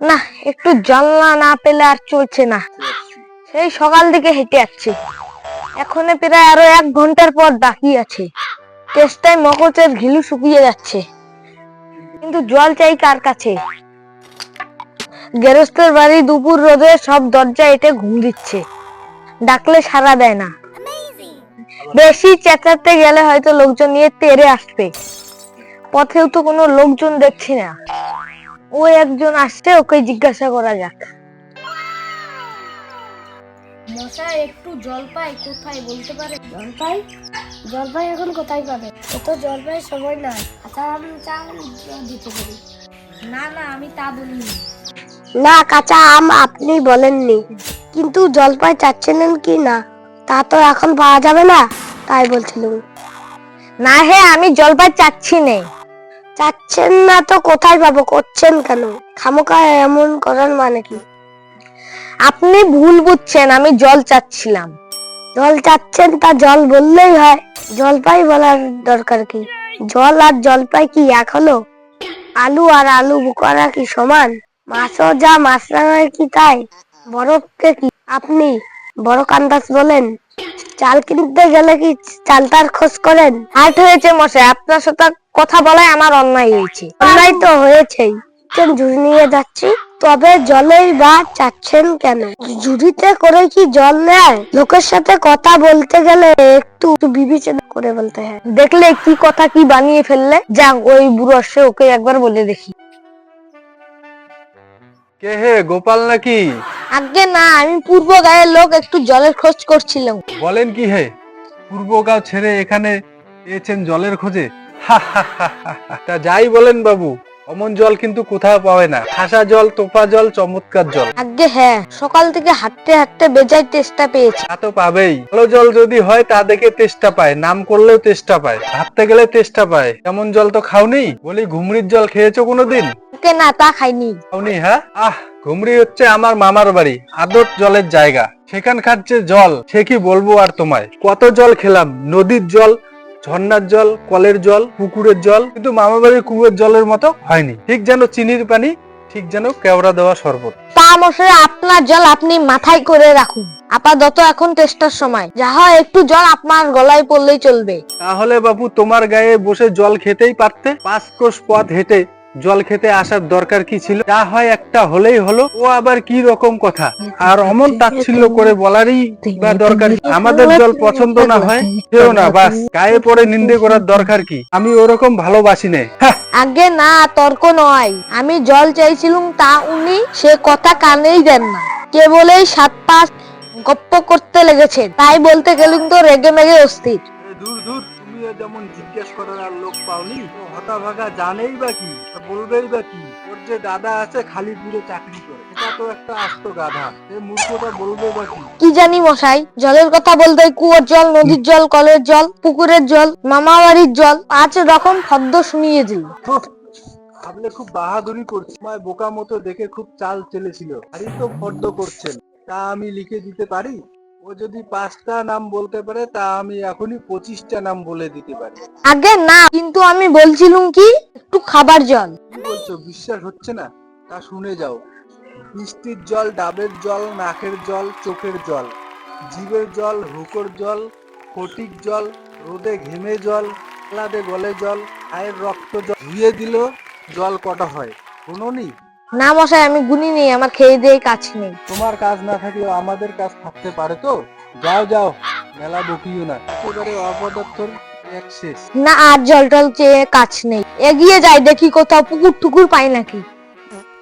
না, একটু জল না পেলে আর চলছে না। সেই সকাল থেকে হেঁটে যাচ্ছে। এখনও প্রায় আরও এক ঘণ্টার পর বাকি আছে। চেষ্টায় মকচের ঘিলু শুকিয়ে যাচ্ছে। কিন্তু জল চাই কার কাছে? গেরস্তের বাড়ি দুপুর রোদে সব দরজা এটে ঘুম দিচ্ছে। ডাকলে সাড়া দেয় না। বেশি চেঁচাতে গেলে হয়তো লোকজন নিয়ে তেরে আসবে। পথেও তো কোনো লোকজন দেখছি না। ও একজন আসছে ওকে জিজ্ঞাসা করা যাক। একটু জলপাই কোথায় বলতে পারে জলপাই? জলপাই এখন কোথায় পাবে? এত জলপাই সময় নাই। আচ্ছা আমি চা দিতে পারি। না না আমি তা বলিনি। না কাঁচা আম আপনি বলেননি। কিন্তু জলপাই চাচ্ছিলেন কি না তা তো এখন পাওয়া যাবে না তাই বলছিলাম। না হে আমি জলপাই চাচ্ছি নে। চাচ্ছেন না তো কোথায় পাবো? করছেন কেন? খামোকা এমন করার মানে কি? আপনি ভুল বুঝছেন, আমি জল চাচ্ছিলাম। জল চাচ্ছেন তা জল বললেই হয়। জলপাই বলার দরকার কি? জল আর জলপাই কি এক হলো? আলু আর আলু করা কি সমান? মাছও যা মাছ রাঙায় কি তাই? বরফকে কি? আপনি বড় কান্দাস বলেন। চাল কিনতে গেলে কি চালটার খোঁজ করেন? হাট হয়েছে মশাই, আপনার সাথে কথা বলায় আমার অন্যায় হয়েছে। অন্যায় তো হয়েছেই। কেন ঝুড়ি নিয়ে যাচ্ছি? তবে জলেই বা চাচ্ছেন কেন? ঝুড়িতে করে কি জল নেয়? লোকের সাথে কথা বলতে গেলে একটু বিবেচনা করে বলতে হয়। দেখলে কি কথা কি বানিয়ে ফেললে? যা ওই বুড়ো আসছে ওকে একবার বলে দেখি। কে হে গোপাল নাকি? আগে না আমি পূর্ব গায়ের লোক একটু জলের খোঁজ করছিলাম। বলেন কি হে? পূর্বগাঁও ছেড়ে এখানে এসেছেন জলের খোঁজে। তা যাই বলেন বাবু অমন জল কিন্তু কোথাও পাবে না। খাসা জল তোপা জল চমৎকার জল। আগে হ্যাঁ সকাল থেকে হাঁটতে হাঁটতে বেজায় চেষ্টা পেয়েছি। তা তো পাবেই। ভালো জল যদি হয় তা দেখে তেষ্টা পায় নাম করলেও তেষ্টা পায়। ভাবতে গেলে তেষ্টা পায়। এমন জল তো খাওনি? বলি ঘুমরির জল খেয়েছো কোনোদিন? ওকে না তা খাইনি। খাওনি হ্যাঁ? আহ ঘুমরি হচ্ছে আমার মামার বাড়ি আদর জলের জায়গা। সেখানকার যে জল সে কি বলব আর তোমায়? কত জল খেলাম নদীর জল ঝর্ণার জল কলের জল পুকুরের জল কিন্তু মামাবাড়ির কুয়ের জলের মতো হয়নি। ঠিক যেন চিনির পানি ঠিক যেন কেওড়া দেওয়া শরবত। তা মশাই আপনার জল আপনি মাথায় করে রাখুন। আপাতত এখন টেস্টার সময়। যা হয় একটু জল আপনার গলায় পড়লেই চলবে। তাহলে বাবু তোমার গায়ে বসে জল খেতেই পারতে? পাঁচ কোষ পথ হেঁটে জল খেতে আসার দরকার কি ছিল? যা হয় একটা হলেই হলো। ও আবার কি রকম কথা? আর অমন তাচ্ছিল্য করে বলারই বা দরকার আমাদের জল পছন্দ না হয় সেও না বাস। গায়ে পড়ে নিন্দে করার দরকার কি? আমি ওরকম ভালোবাসি নে। আগে না তর্ক নয়। আমি জল চাইছিলাম তা উনি সে কথা কানেই দেন না। কেবলেই সাত পাঁচ গপ্প করতে লেগেছে তাই বলতে গেলুম তো রেগে মেগে অস্থির দূর দূর। যেমন জিজ্ঞেস করার আর লোক পাওনি হতাভাগা জানেই বা কি বলবেই বা কি? ওর যে দাদা আছে খালি খালিপুরে চাকরি করে এটা তো একটা আস্ত গাধা সে মূর্খটা বলবে বা কি? কি জানি মশাই জলের কথা বলতে কুয়োর জল নদীর জল কলের জল পুকুরের জল মামা বাড়ির জল পাঁচ রকম ফদ্দ শুনিয়ে দিল। ভাবলে খুব বাহাদুরি করছে বোকা মতো দেখে খুব চাল চেলেছিল আরই তো ফর্দ করছেন তা আমি লিখে দিতে পারি? ও যদি পাঁচটা নাম বলতে পারে তা আমি এখনই পঁচিশটা নাম বলে দিতে পারি। আগে না কিন্তু আমি বলছিলুম কি একটু খাবার জল। কি বলছো? বিশ্বাস হচ্ছে না? তা শুনে যাও। বৃষ্টির জল ডাবের জল নাকের জল চোখের জল জীবের জল হুকোর জল ফটিক জল রোদে ঘেমে জল ক্লাদে গলে জল আয়ের রক্ত জল ধুয়ে দিল জল কটা হয়? শুনোনি? না মশাই আমি গুনি নেই আমার খেয়ে দিয়ে কাজ নেই। তোমার কাজ না থাকলেও আমাদের কাজ থাকতে পারে তো? যাও যাও মেলা বকিও না। একেবারে অপদার্থর না আর জল টল চেয়ে কাজ নেই। এগিয়ে যাই দেখি কোথাও পুকুর টুকুর পাই নাকি?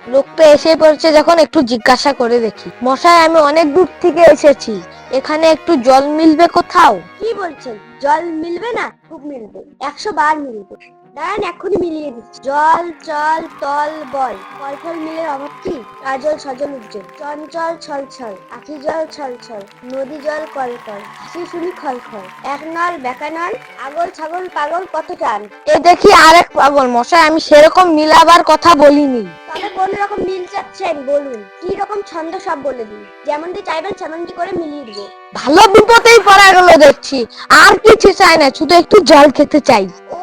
লোকটা এসে পড়ছে যখন একটু জিজ্ঞাসা করে দেখি। মশাই আমি অনেক দূর থেকে এসেছি। এখানে একটু জল মিলবে কোথাও? কি বলছেন? জল মিলবে না? খুব মিলবে। একশো বার মিলবে। দাঁড়ান এখনই মিলিয়ে দিচ্ছি জল চল তল বল। ফল ফল মিলের অভাব কি? কাজল সজল উজ্জ্বল। চঞ্চল ছল ছল আখি জল ছল ছল নদী জল কল কল। হাসি শুনি খল খল। এক নল বেকা নল। আগল ছাগল পাগল কত টান? এ দেখি আরেক পাগল মশাই আমি সেরকম মিলাবার কথা বলিনি। তবে কোন রকম মিল চাচ্ছেন বলুন। কি রকম ছন্দ সব বলে দিন। যেমনটি চাইবেন সেমনটি করে মিলিয়ে দিব। ভালো বিপদেই পড়া গেল দেখছি। আর কিছু চাই না শুধু একটু জল খেতে চাই। ও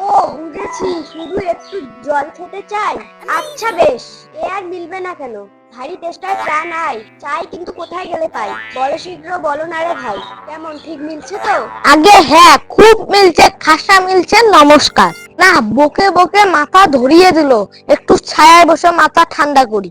বুঝেছি শুধু একটু জল খেতে চাই। আচ্ছা বেশ, এ আর মিলবে না কেন। ভারী তেষ্টায় প্রাণ আয়, চাই কিন্তু কোথায় গেলে পাই। বলো শীঘ্র বলো না রে ভাই, কেমন, ঠিক মিলছে তো? আগে হ্যাঁ খুব মিলছে, খাসা মিলছে, নমস্কার। না, বকে বকে মাথা ধরিয়ে দিল, একটু ছায়ায় বসে মাথা ঠান্ডা করি।